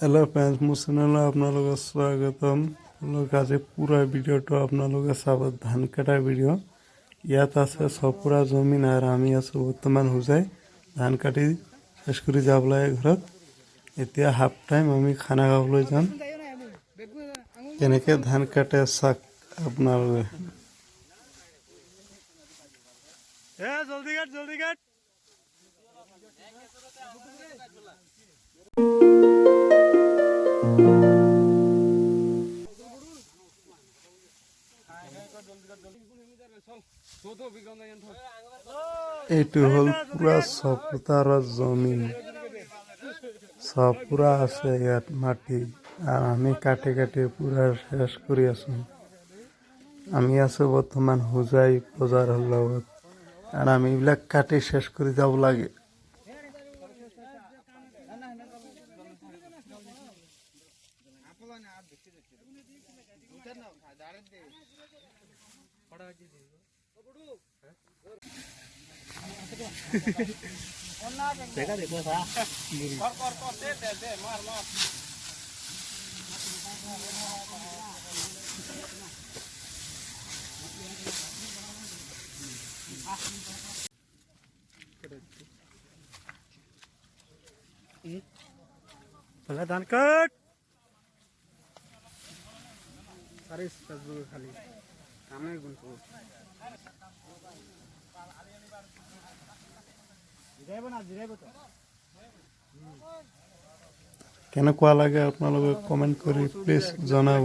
Hello' friends মোৰ চেনেলত আপোনালোকক স্বাগতম। আপোনালোক আজি পূৰা ভিডিঅ'টো আপোনালোকে চাব ধান কটাৰ ভিডিঅ' ইয়াত আছে চপুৰা জমিন আৰু আমি আছোঁ বৰ্তমান হোজাই। ধান কাটি চেছ কৰি যাব লাগে ঘৰত। এতিয়া হাফ টাইম আমি খানা খাবলৈ যাম। কেনেকৈ ধান কাটে চাওক আপোনালোকে জলদি কাট জলদি কাট। এইটো হ'ল পুৰা চপোতাৰৰ জমিন। চপুৰা আছে ইয়াত মাটি। আৰু আমি কাটি কাটি পুৰা শেষ কৰি আছোঁ। আমি আছোঁ বৰ্তমান হোজাই বজাৰৰ লগত। আৰু আমি এইবিলাক কাটি শেষ কৰি যাব লাগে। पहिला धान कट আরে ফেসবুকে খালি। কামের গুণ পোস্ট কেন কোয়া লাগে? আপনার কমেন্ট কৰি প্লিজ জনাব।